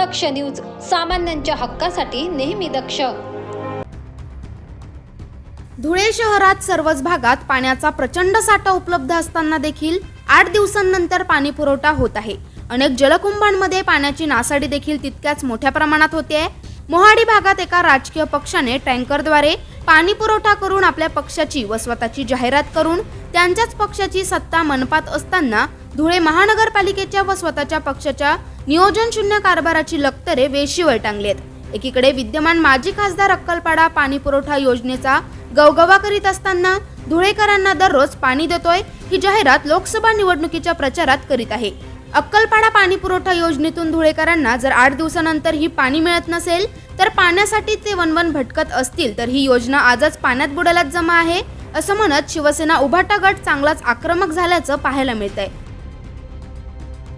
दक्ष news सामान्यांच्या हक्कासाठी नेहमी दक्ष. धुळे शहरात सर्वच भागात पाण्याचा प्रचंड साठा उपलब्ध असताना देखील आठ दिवसांनंतर पाणी पुरवठा होत आहे. अनेक जलकुंभांमध्ये पाण्याची नासाडी देखील तितक्याच मोठ्या प्रमाणात होते आहे. मोहाडी भागात एका राजकीय पक्षाने टँकरद्वारे पाणी पुरवठा करून आपल्या पक्षाची व स्वतःची जाहिरात करून त्यांच्याच पक्षाची सत्ता मनपात असताना धुळे महानगरपालिकेच्या व स्वतःच्या पक्षाच्या नियोजन शून्य कारभाराची लक्तरे वेशीवर टांगली आहेत एकीकडे विद्यमान माजी खासदार अक्कलपाडा पाणी पुरवठा योजनेचा गवगवा करीत असताना धुळेकरांना दररोज पाणी देतोय ही जाहिरात लोकसभा निवडणुकीच्या प्रचारात करीत आहे. अक्कलपाडा पाणी पुरवठा योजनेतून धुळेकरांना जर आठ दिवसानंतर ही पाणी मिळत नसेल तर पाण्यासाठी ते वनवन भटकत असतील तर ही योजना आजच पाण्यात बुडाल्यात जमा आहे असं म्हणत शिवसेना उभाटा गट चांगलाच आक्रमक झाल्याचं पाहायला मिळत आहे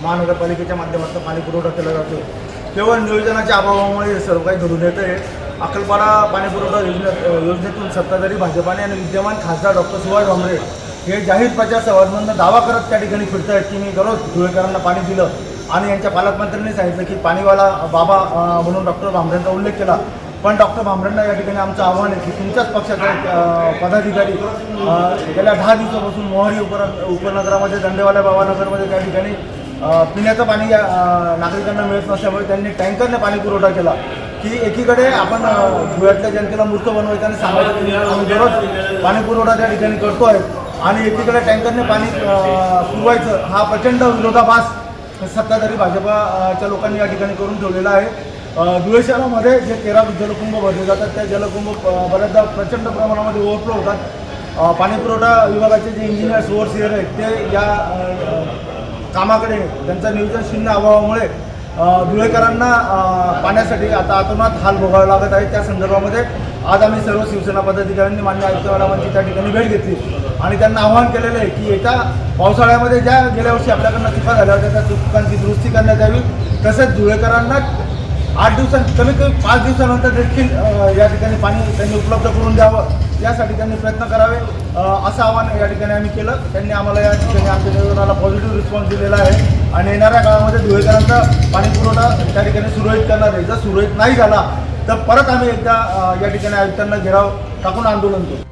महानगरपालिकेच्या माध्यमातून पाणी पुरवठा केला जातो. केवळ नियोजनाच्या अभावामुळे सर्व काही घडून येत आहे अक्कलपाडा पाणी पुरवठा योजने योजनेतून सत्ताधारी भाजपाने आणि विद्यमान खासदार डॉक्टर सुभाष भामरे हे जाहीर प्रचार सभांमधून दावा करत त्या ठिकाणी फिरत आहेत की मी दररोज धुळेकरांना पाणी दिलं आणि यांच्या पालकमंत्र्यांनी सांगितलं की पाणीवाला बाबा म्हणून डॉक्टर भांबऱ्यांचा उल्लेख केला. पण डॉक्टर भांबऱ्यांना या ठिकाणी आमचं आव्हान आहे की तुमच्याच पक्षाचे पदाधिकारी गेल्या दहा दिवसापासून मोहारी उपर उपनगरामध्ये दंडेवाल्या बाबानगरमध्ये त्या ठिकाणी पिण्याचं पाणी या नागरिकांना मिळत नसल्यामुळे त्यांनी टँकरने पाणी पुरवठा केला. की एकीकडे आपण धुळ्यातल्या जनतेला मूर्ख बनवायचं आणि सांगायचं की आम्ही दररोज पाणी पुरवठा त्या ठिकाणी करतो आहे आणि एकीकडे टँकरने पाणी पुरवायचं हा प्रचंड विरोधाभास सत्ताधारी भाजपाच्या लोकांनी या ठिकाणी करून ठेवलेला आहे. धुळे शहरामध्ये जे तेरा जलकुंभ भरले जातात त्या जलकुंभ बऱ्याचदा प्रचंड प्रमाणामध्ये ओव्हरफ्लो होतात. पाणीपुरवठा पाणी पुरवठा विभागाचे जे इंजिनियर्स ओव्हरसिअर आहेत ते या कामाकडे त्यांचा नियोजन शून्य अभावामुळे धुळेकरांना पाण्यासाठी आता आतोनात हाल भोगावे लागत आहे त्या संदर्भामध्ये आज आम्ही सर्व शिवसेना पदाधिकाऱ्यांनी मान्य आयुक्त मॅडमांची त्या ठिकाणी भेट घेतली. आणि त्यांना आवाहन केलेलं आहे की येत्या पावसाळ्यामध्ये ज्या गेल्या वर्षी आपल्याकडनं चुका झाल्या होत्या त्या चुकांची दुरुस्ती करण्यात यावी. तसेच धुळेकरांना आठ दिवसां कमीत कमी पाच दिवसानंतर देखील या ठिकाणी पाणी त्यांनी उपलब्ध करून द्यावं. यासाठी त्यांनी प्रयत्न करावे. असं आवाहन या ठिकाणी आम्ही केलं. त्यांनी आम्हाला या ठिकाणी आमच्या निवेदनाला पॉझिटिव्ह रिस्पॉन्स दिलेला आहे. आणि येणाऱ्या काळामध्ये धुळेकरांचा पाणी पुरवठा त्या ठिकाणी सुरळीत करणार आहे. जर सुरळीत नाही झाला तर परत आम्ही एकदा या ठिकाणी आयुक्तांना घेराव टाकून आंदोलन करू.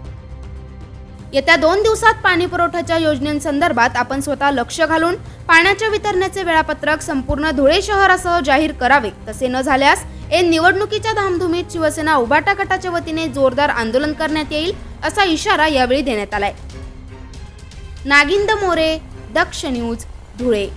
येत्या दोन दिवसात पाणी पुरवठ्याच्या योजनेसंदर्भात आपण स्वतः लक्ष घालून पाण्याच्या वितरणाचे वेळापत्रक संपूर्ण धुळे शहरासह जाहीर करावे. तसे न झाल्यास ए निवडणुकीच्या धामधुमीत शिवसेना उभाटा गटाच्या वतीने जोरदार आंदोलन करण्यात येईल असा इशारा यावेळी देण्यात आलाय. नागिंद मोरे दक्ष न्यूज धुळे.